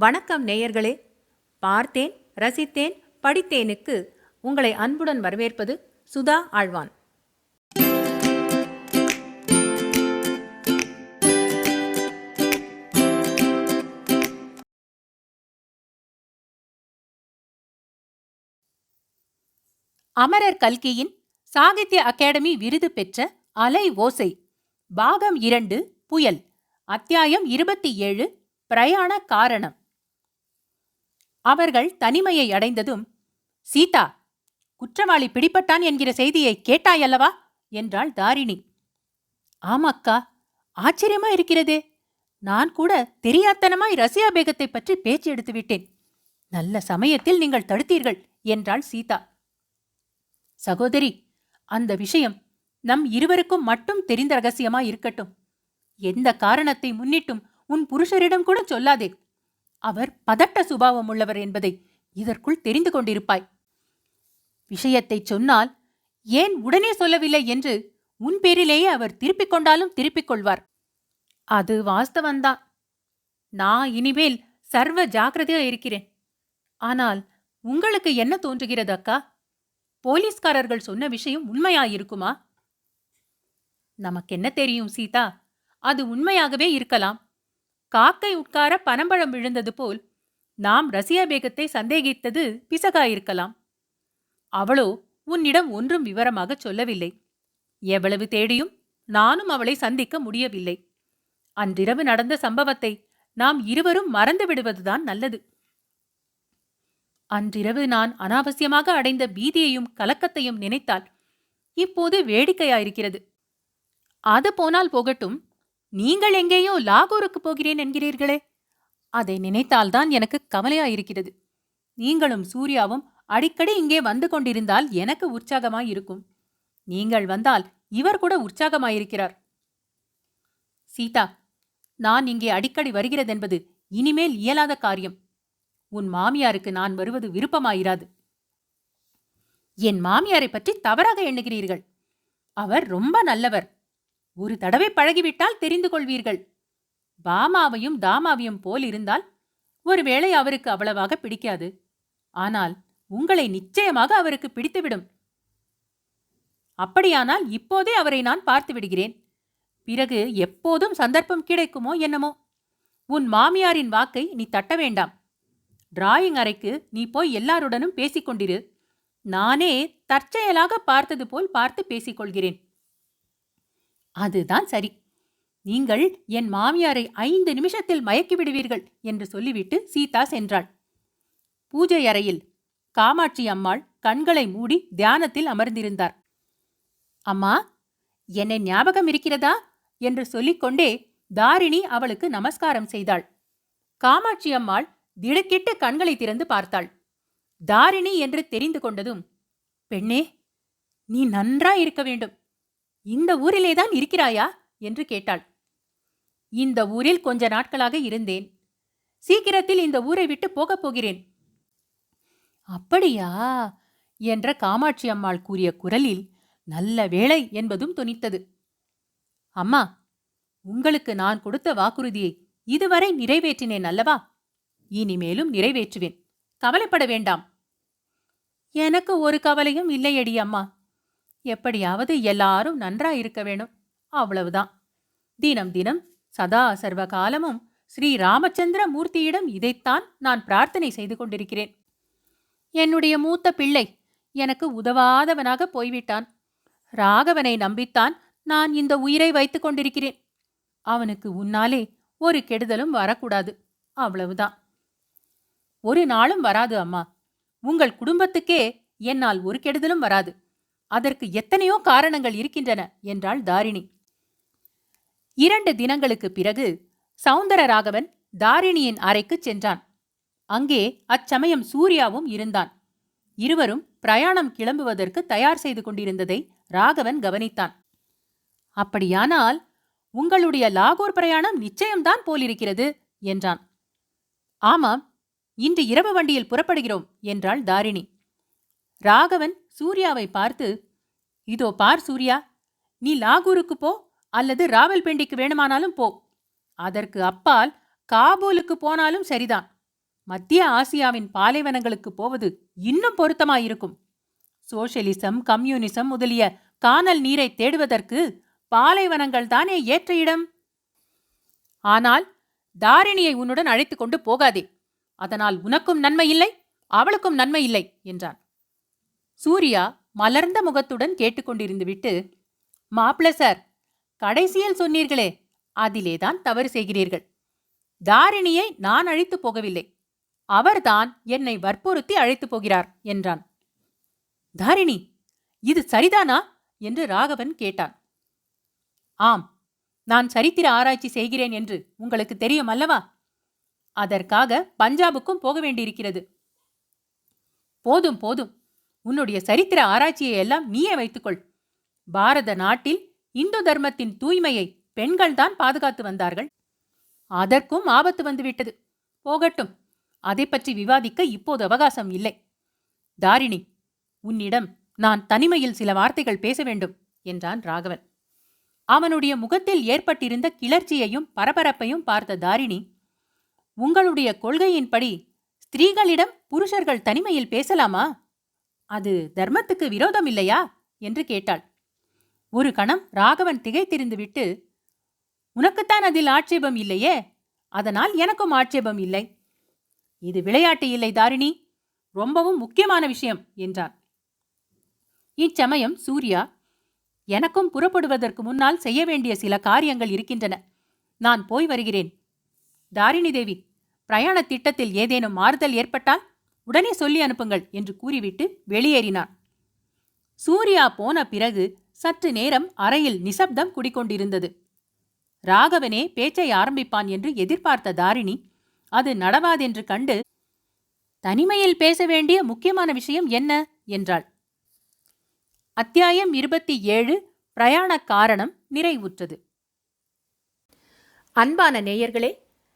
வணக்கம் நேயர்களே. பார்த்தேன் ரசித்தேன் படித்தேனுக்கு உங்களை அன்புடன் வரவேற்பது சுதா ஆழ்வான். அமரர் கல்கியின் சாகித்ய அகாடமி விருது பெற்ற அலை ஓசை பாகம் இரண்டு புயல் அத்தியாயம் இருபத்தி ஏழு பிரயாண காரணம். அவர்கள் தனிமையை அடைந்ததும் சீதா குற்றவாளி பிடிப்பட்டான் என்கிற செய்தியை கேட்டாயல்லவா என்றாள் தாரிணி. ஆமாக்கா ஆச்சரியமா இருக்கிறதே. நான் கூட தெரியாத்தனமாய் ரசியா பேகத்தை பற்றி பேச்சு எடுத்து விட்டேன். நல்ல சமயத்தில் நீங்கள் தடுத்தீர்கள் என்றாள் சீதா. சகோதரி அந்த விஷயம் நம் இருவருக்கும் மட்டும் தெரிந்த ரகசியமாய் இருக்கட்டும். எந்த காரணத்தை முன்னிட்டும் உன் புருஷரிடம் கூட சொல்லாதே. அவர் பதட்ட சுபாவம் உள்ளவர் என்பதை இதற்குள் தெரிந்து கொண்டிருப்பாய். விஷயத்தைச் சொன்னால் ஏன் உடனே சொல்லவில்லை என்று உன் பேரிலேயே அவர் திருப்பிக் கொண்டாலும் திருப்பிக் கொள்வார். அது வாஸ்தவந்தான். நான் இனிமேல் சர்வ ஜாக்கிரதையா இருக்கிறேன். ஆனால் உங்களுக்கு என்ன தோன்றுகிறது அக்கா? போலீஸ்காரர்கள் சொன்ன விஷயம் உண்மையாயிருக்குமா? நமக்கு என்ன தெரியும் சீதா? அது உண்மையாகவே இருக்கலாம். காக்கை உட்கார பனம்பழம் விழுந்தது போல் நாம் ரசியா பேகத்தை சந்தேகித்தது பிசகாயிருக்கலாம். அவளோ உன்னிடம் ஒன்றும் விவரமாகச் சொல்லவில்லை. எவ்வளவு தேடியும் நானும் அவளை சந்திக்க முடியவில்லை. அன்றிரவு நடந்த சம்பவத்தை நாம் இருவரும் மறந்து விடுவதுதான் நல்லது. அன்றிரவு நான் அனாவசியமாக அடைந்த பீதியையும் கலக்கத்தையும் நினைத்தால் இப்போது வேடிக்கையாயிருக்கிறது. அது போனால் போகட்டும். நீங்கள் எங்கேயோ லாகூருக்கு போகிறேன் என்கிறீர்களே. அதை நினைத்தால்தான் எனக்கு கவலையாயிருக்கிறது. நீங்களும் சூர்யாவும் அடிக்கடி இங்கே வந்து கொண்டிருந்தால் எனக்கு உற்சாகமாயிருக்கும். நீங்கள் வந்தால் இவர் கூட உற்சாகமாயிருக்கிறார். சீதா நான் இங்கே அடிக்கடி வருகிறதென்பது இனிமேல் இயலாத காரியம். உன் மாமியாருக்கு நான் வருவது விருப்பமாயிராது. என் மாமியாரை பற்றி தவறாக எண்ணுகிறீர்கள். அவர் ரொம்ப நல்லவர். ஒரு தடவை பழகிவிட்டால் தெரிந்து கொள்வீர்கள். பாமாவையும் தாமாவையும் போல் இருந்தால் ஒருவேளை அவருக்கு அவ்வளவாக பிடிக்காது. ஆனால் உங்களை நிச்சயமாக அவருக்கு பிடித்துவிடும். அப்படியானால் இப்போதே அவரை நான் பார்த்து விடுகிறேன். பிறகு எப்போதும் சந்தர்ப்பம் கிடைக்குமோ என்னமோ? உன் மாமியாரின் வாக்கை நீ தட்ட வேண்டாம். டிராயிங் அறைக்கு நீ போய் எல்லாருடனும் பேசிக்கொண்டிரு. நானே தற்செயலாக பார்த்தது போல் பார்த்து பேசிக்கொள்கிறேன். அதுதான் சரி. நீங்கள் என் மாமியாரை ஐந்து நிமிஷத்தில் மயக்கி விடுவீர்கள் என்று சொல்லிவிட்டு சீதா சென்றாள். பூஜை அறையில் காமாட்சி அம்மாள் கண்களை மூடி தியானத்தில் அமர்ந்திருந்தார். அம்மா என்னை ஞாபகம் இருக்கிறதா? என்று சொல்லிக்கொண்டே தாரிணி அவளுக்கு நமஸ்காரம் செய்தாள். காமாட்சி அம்மாள் திடுக்கிட்டு கண்களை திறந்து பார்த்தாள். தாரிணி என்று தெரிந்து கொண்டதும் பெண்ணே நீ நன்றா இருக்க வேண்டும். இந்த ஊரிலேதான் இருக்கிறாயா? என்று கேட்டாள். இந்த ஊரில் கொஞ்ச நாட்களாக இருந்தேன். சீக்கிரத்தில் இந்த ஊரை விட்டு போகப் போகிறேன். அப்படியா? என்ற காமாட்சி அம்மாள் கூறிய குரலில் நல்ல வேளை என்பதும் துணித்தது. அம்மா உங்களுக்கு நான் கொடுத்த வாக்குறுதியை இதுவரை நிறைவேற்றினேன் அல்லவா? இனிமேலும் நிறைவேற்றுவேன். கவலைப்பட வேண்டாம். எனக்கு ஒரு கவலையும் இல்லையடி அம்மா. எப்படியாவது எல்லாரும் நன்றா இருக்க வேணும். அவ்வளவுதான். தினம் தினம் சதா சர்வ காலமும் ஸ்ரீ ராமச்சந்திர மூர்த்தியிடம் இதைத்தான் நான் பிரார்த்தனை செய்து கொண்டிருக்கிறேன். என்னுடைய மூத்த பிள்ளை எனக்கு உதவாதவனாக போய்விட்டான். ராகவனை நம்பித்தான் நான் இந்த உயிரை வைத்துக் கொண்டிருக்கிறேன். அவனுக்கு உன்னாலே ஒரு கெடுதலும் வரக்கூடாது. அவ்வளவுதான். ஒரு நாளும் வராது அம்மா. உங்கள் குடும்பத்துக்கே என்னால் ஒரு கெடுதலும் வராது. அதற்கு எத்தனையோ காரணங்கள் இருக்கின்றன என்றாள் தாரிணி. இரண்டு தினங்களுக்குப் பிறகு சவுந்தரராகவன் தாரிணியின் அறைக்குச் சென்றான். அங்கே அச்சமயம் சூர்யாவும் இருந்தான். இருவரும் பிரயாணம் கிளம்புவதற்கு தயார் செய்து கொண்டிருந்ததை ராகவன் கவனித்தான். அப்படியானால் உங்களுடைய லாகூர் பிரயாணம் நிச்சயம்தான் போலிருக்கிறது என்றான். ஆமாம் இன்று இரவு வண்டியில் புறப்படுகிறோம் என்றாள் தாரிணி. ராகவன் சூர்யாவை பார்த்து இதோ பார் சூர்யா நீ லாகூருக்கு போ அல்லது ராவல்பிண்டிக்கு வேணுமானாலும் போ. அதற்கு அப்பால் காபூலுக்கு போனாலும் சரிதான். மத்திய ஆசியாவின் பாலைவனங்களுக்கு போவது இன்னும் பொருத்தமாயிருக்கும். சோஷலிசம் கம்யூனிசம் முதலிய கானல் நீரை தேடுவதற்கு பாலைவனங்கள் தானே ஏற்ற இடம்? ஆனால் தாரிணியை உன்னுடன் அழைத்துக் கொண்டு போகாதே. அதனால் உனக்கும் நன்மை இல்லை அவளுக்கும் நன்மை இல்லை என்றான். சூர்யா மலர்ந்த முகத்துடன் கேட்டுக்கொண்டிருந்து விட்டு மாப்பிள சார் கடைசியில் சொன்னீர்களே அதிலேதான் தவறு செய்கிறீர்கள். தாரிணியை நான் அழைத்து போகவில்லை. அவர்தான் என்னை வற்புறுத்தி அழைத்துப் போகிறார் என்றான். தாரிணி இது சரிதானா? என்று ராகவன் கேட்டான். ஆம் நான் சரித்திர ஆராய்ச்சி செய்கிறேன் என்று உங்களுக்கு தெரியும் அல்லவா? அதற்காக பஞ்சாபுக்கும் போக வேண்டியிருக்கிறது. போதும் போதும். உன்னுடைய சரித்திர ஆராய்ச்சியை எல்லாம் நீயே வைத்துக்கொள். பாரத நாட்டில் இந்து தர்மத்தின் தூய்மையை பெண்கள்தான் பாதுகாத்து வந்தார்கள். அதற்கும் ஆபத்து வந்துவிட்டது. போகட்டும் அதை பற்றி விவாதிக்க இப்போது அவகாசம் இல்லை. தாரிணி உன்னிடம் நான் தனிமையில் சில வார்த்தைகள் பேச வேண்டும் என்றான் ராகவன். அவனுடைய முகத்தில் ஏற்பட்டிருந்த கிளர்ச்சியையும் பரபரப்பையும் பார்த்த தாரிணி உங்களுடைய கொள்கையின்படி ஸ்திரீகளிடம் புருஷர்கள் தனிமையில் பேசலாமா? அது தர்மத்துக்கு விரோதம் இல்லையா? என்று கேட்டாள். ஒரு கணம் ராகவன் திகைத்திருந்துவிட்டு உனக்குத்தான் அதில் ஆட்சேபம் இல்லையே? அதனால் எனக்கும் ஆட்சேபம் இல்லை. இது விளையாட்டு இல்லை தாரிணி. ரொம்பவும் முக்கியமான விஷயம் என்றான். இச்சமயம் சூர்யா எனக்கும் புறப்படுவதற்கு முன்னால் செய்ய வேண்டிய சில காரியங்கள் இருக்கின்றன. நான் போய் வருகிறேன். தாரிணி தேவி பிரயாண திட்டத்தில் ஏதேனும் மாறுதல் ஏற்பட்டால்? உடனே சொல்லி அனுப்புங்கள் என்று கூறிவிட்டு வெளியேறினான். சூர்யா போன பிறகு சற்று நேரம் அறையில் நிசப்தம் குடிக்கொண்டிருந்தது. ராகவனே பேச்சை ஆரம்பிப்பான் என்று எதிர்பார்த்த தாரிணி அது நடவாதென்று கண்டு தனிமையில் பேச வேண்டிய முக்கியமான விஷயம் என்ன? என்றாள். அத்தியாயம் இருபத்தி ஏழு பிரயாண காரணம் நிறைவுற்றது. அன்பான நேயர்களே